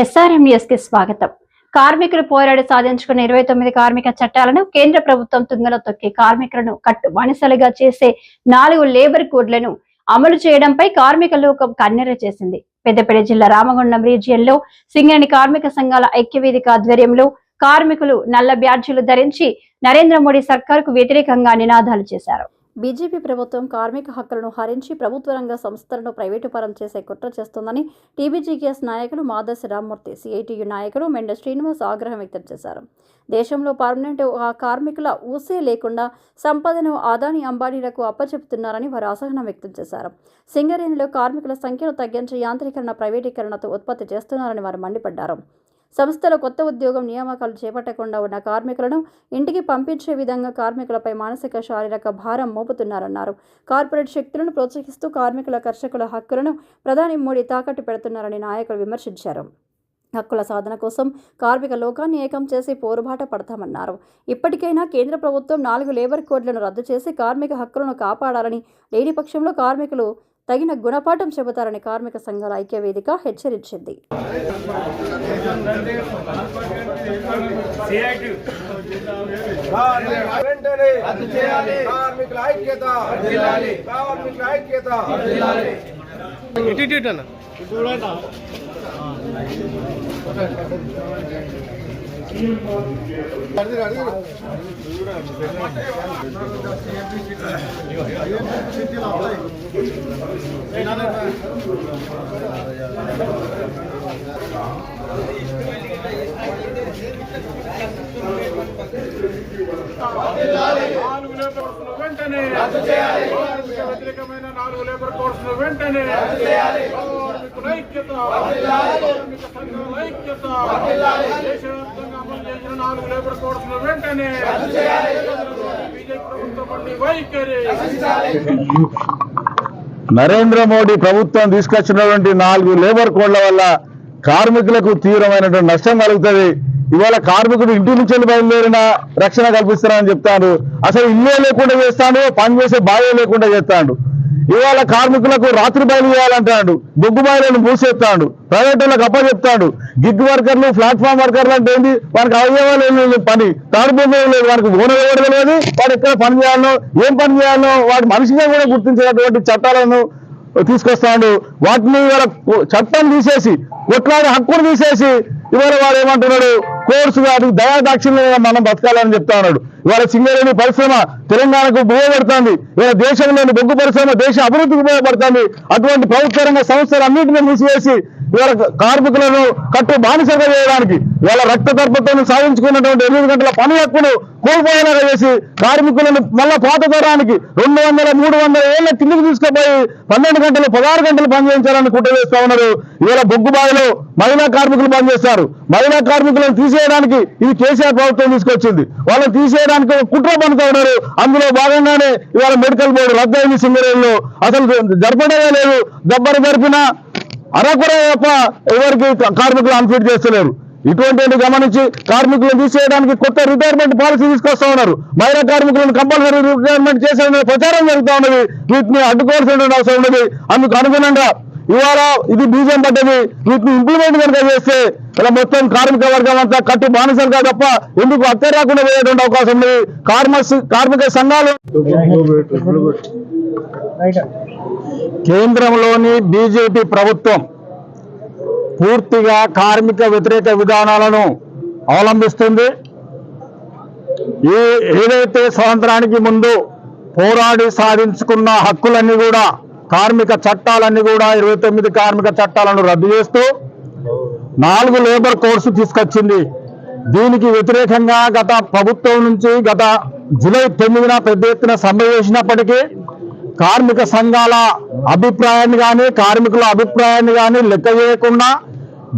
ఎస్ఆర్ఎంఎస్కి స్వాగతం. కార్మికులు పోరాడి సాధించుకున్న ఇరవై తొమ్మిది కార్మిక చట్టాలను కేంద్ర ప్రభుత్వం తుంగలో తొక్కి కార్మికులను కట్టు బానిసలుగా చేసే నాలుగు లేబర్ కోడ్లను అమలు చేయడంపై కార్మిక లోకం కన్నెర చేసింది. పెద్దపల్లి జిల్లా రామగుండం రీజియన్లో సింగరేణి కార్మిక సంఘాల ఐక్యవేదిక ఆధ్వర్యంలో కార్మికులు నల్ల బ్యాడ్జీలు ధరించి నరేంద్ర మోడీ సర్కారుకు వ్యతిరేకంగా నినాదాలు చేశారు. బీజేపీ ప్రభుత్వం కార్మిక హక్కులను హరించి ప్రభుత్వ రంగ సంస్థలను ప్రైవేటు పరం చేసే కుట్ర చేస్తోందని టీబీజీకేఎస్ నాయకులు మాదర్శి రామ్మూర్తి సిఐటియు నాయకులు మెండ శ్రీనివాస్ ఆగ్రహం వ్యక్తం చేశారు. దేశంలో పర్మనెంట్ కార్మికుల ఊసే లేకుండా సంపదను అదాని అంబానీలకు అప్పచెపుతున్నారని వారు అసహనం వ్యక్తం చేశారు. సింగరేణిలో కార్మికుల సంఖ్యను తగ్గించి యాంత్రీకరణ ప్రైవేటీకరణతో ఉత్పత్తి చేస్తున్నారని వారు మండిపడ్డారు. సంస్థలో కొత్త ఉద్యోగం నియామకాలు చేపట్టకుండా ఉన్న కార్మికులను ఇంటికి పంపించే విధంగా కార్మికులపై మానసిక శారీరక భారం మోపుతున్నారన్నారు. కార్పొరేట్ శక్తులను ప్రోత్సహిస్తూ కార్మికుల కర్షకుల హక్కులను ప్రధాని మోడీ తాకట్టు పెడుతున్నారని నాయకులు విమర్శించారు. హక్కుల సాధన కోసం కార్మిక లోకాన్ని ఏకం చేసి పోరుబాట పడతామన్నారు. ఇప్పటికైనా కేంద్ర ప్రభుత్వం నాలుగు లేబర్ కోడ్లను రద్దు చేసి కార్మిక హక్కులను కాపాడాలని లేని పక్షంలో కార్మికులు తగిన గుణపాఠం చెబుతారని కార్మిక సంఘాల ఐక్యవేదిక హెచ్చరించింది. వెంటనే కార్మికుల ఐక్యత వెంటనే వ్యతిరేకమైన నాలుగు లేబర్ కోర్సులు వెంటనే ఐక్యత ఐక్యత దేశవ్యాప్తంగా అమలు నాలుగు లేబర్ కోర్సులు వెంటనే బీజేపీ ప్రభుత్వం వైఖరి. నరేంద్ర మోడీ ప్రభుత్వం తీసుకొచ్చినటువంటి నాలుగు లేబర్ కోడ్ల వల్ల కార్మికులకు తీవ్రమైనటువంటి నష్టం కలుగుతుంది. ఇవాళ కార్మికుడు ఇంటి నుంచి వెళ్ళి బయలుదేరిన రక్షణ కల్పిస్తారని చెప్తాడు. అసలు ఇల్లే లేకుండా చేస్తాడు పని చేసే బాయే లేకుండా చేస్తాడు. ఇవాళ కార్మికులకు రాత్రి బయలు చేయాలంటాడు బొగ్గు బాయిలను మూసేస్తాడు. ప్రైవేట్ వాళ్ళకి అప్పచెప్తాడు. గిగ్ వర్కర్లు ప్లాట్ఫామ్ వర్కర్లు అంటే ఏంటి వానికి అవయవాలు ఏమీ పని. తాడుబొమ్మ లేదు వానికి ఓనర్ ఎవరు తెలియదు. వాడు ఎక్కడ పని చేయాలనో ఏం పని చేయాలనో వాడి మనిషిగా కూడా గుర్తించేటటువంటి చట్టాలను తీసుకొస్తాడు. వాటిని ఇవాళ చట్టం తీసేసి కొట్లాడే హక్కును తీసేసి ఇవాళ వాడు ఏమంటున్నాడు? కోర్సు వాటికి దయా దాక్షిణ్యంగా మనం బతకాలని చెప్తా ఉన్నాడు. ఇవాళ సింగరేణి పరిశ్రమ తెలంగాణకు ఉపయోగపడుతుంది ఇవాళ దేశంలోని బొగ్గు పరిశ్రమ దేశ అభివృద్ధికి ఉపయోగపడుతుంది. అటువంటి ప్రభుత్వ రంగ సంస్థలన్నింటినీ మూసివేసి ఇవాళ కార్మికులను కట్టు బానిసగా చేయడానికి ఇవాళ రక్త తర్పతో సాధించుకున్నటువంటి ఎనిమిది గంటల పని హక్కును కోల్పోయేలాగా చేసి కార్మికులను మళ్ళా పాత తరానికి రెండు వందల మూడు వందల ఏళ్ళ కిందికి తీసుకుపోయి పన్నెండు గంటలు పదహారు గంటలు పనిచేయించాలని కుట్ర చేస్తా ఉన్నారు. ఇవాళ బొగ్గు బావిలో మహిళా కార్మికులు పనిచేస్తారు. మహిళా కార్మికులను తీసేయడానికి ఇది కేసీఆర్ ప్రభుత్వం తీసుకొచ్చింది. వాళ్ళని తీసేయడానికి ఒక కుట్ర పనుతున్నారు అందులో భాగంగానే ఇవాళ మెడికల్ బోర్డు రద్దయింది సింగరేణిలో. అసలు జరపడమే లేదు. దెబ్బలు జరిపినా అరకురే తప్ప ఎవరికి కార్మికులు అన్ఫిట్ చేస్తలేరు. ఇటువంటివి గమనించి కార్మికులను తీసేయడానికి కొత్త రిటైర్మెంట్ పాలసీ తీసుకొస్తా ఉన్నారు. మహిళా కార్మికులను కంపల్సరీ రిటైర్మెంట్ చేసే ప్రచారం జరుగుతూ ఉన్నది. వీటిని అడ్డుకోవాల్సిన అవసరం ఉన్నది. అందుకు అనుగుణంగా ఇవాళ ఇది బీజం పడ్డది వీటిని ఇంప్లిమెంట్ కనుక చేస్తే ఇలా మొత్తం కార్మిక వర్గం అంతా కట్టు బానిసలుగా తప్ప ఎందుకు అత్తే రాకుండా పోయేటువంటి అవకాశం ఉంది? కార్మిక కార్మిక సంఘాలు కేంద్రంలోని బీజేపీ ప్రభుత్వం పూర్తిగా కార్మిక వ్యతిరేక విధానాలను అవలంబిస్తుంది. ఏ ఏదైతే స్వాతంత్రానికి ముందు పోరాడి సాధించుకున్న హక్కులన్నీ కూడా కార్మిక చట్టాలన్నీ కూడా ఇరవై తొమ్మిది కార్మిక చట్టాలను రద్దు చేస్తూ నాలుగు లేబర్ కోడ్స్ తీసుకొచ్చింది. దీనికి వ్యతిరేకంగా గత ప్రభుత్వం నుంచి గత జూలై తొమ్మిదిన పెద్ద ఎత్తున సమ్మె చేసినప్పటికీ కార్మిక సంఘాల అభిప్రాయాన్ని కానీ కార్మికుల అభిప్రాయాన్ని కానీ లెక్క చేయకుండా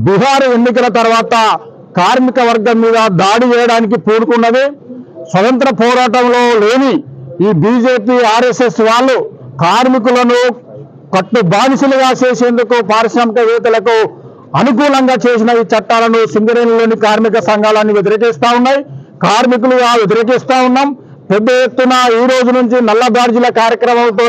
బీహార్ ఎన్నికల తర్వాత కార్మిక వర్గం మీద దాడి చేయడానికి పూనుకున్నది. స్వతంత్ర పోరాటంలో లేని ఈ బీజేపీ ఆర్ఎస్ఎస్ వాళ్ళు కార్మికులను కట్టు బానిసలుగా చేసేందుకు పారిశ్రామికవేత్తలకు అనుకూలంగా చేసిన ఈ చట్టాలను సింగరేణిలోని కార్మిక సంఘాలన్నీ వ్యతిరేకిస్తూ ఉన్నాయి. కార్మికులుగా వ్యతిరేకిస్తూ ఉన్నాం. పెద్ద ఎత్తున ఈ రోజు నుంచి నల్ల బ్యాడ్జీల కార్యక్రమంతో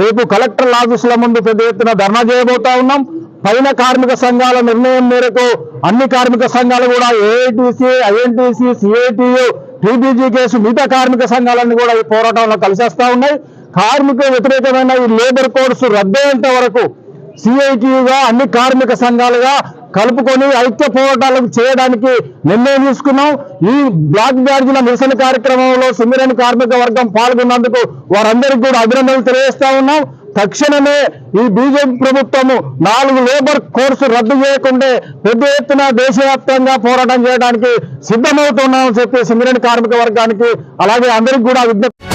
రేపు కలెక్టర్ ఆఫీసుల ముందు పెద్ద ఎత్తున ధర్నా చేయబోతా ఉన్నాం. పైన కార్మిక సంఘాల నిర్ణయం మేరకు అన్ని కార్మిక సంఘాలు కూడా AITC INTC CITU TBG KS మిగతా కార్మిక సంఘాలన్నీ కూడా ఈ పోరాటంలో కలిసేస్తా ఉన్నాయి. కార్మిక వ్యతిరేకమైన ఈ లేబర్ కోడ్స్ రద్దయ్యేంత వరకు సిఐటియుగా అన్ని కార్మిక సంఘాలుగా కలుపుకొని ఐక్య పోరాటాలకు చేయడానికి నిర్ణయం తీసుకున్నాం. ఈ బ్లాక్ బ్యాడ్జీల నిరసన కార్యక్రమంలో సిమ్మిరేణి కార్మిక వర్గం పాల్గొన్నందుకు వారందరికీ కూడా అభినందనలు తెలియజేస్తా ఉన్నాం. తక్షణమే ఈ బీజేపీ ప్రభుత్వము నాలుగు లేబర్ కోర్సు రద్దు చేయకుండా పెద్ద ఎత్తున దేశవ్యాప్తంగా పోరాటం చేయడానికి సిద్ధమవుతున్నామని చెప్పి సిమ్మిరేణి కార్మిక వర్గానికి అలాగే అందరికీ కూడా విజ్ఞప్తి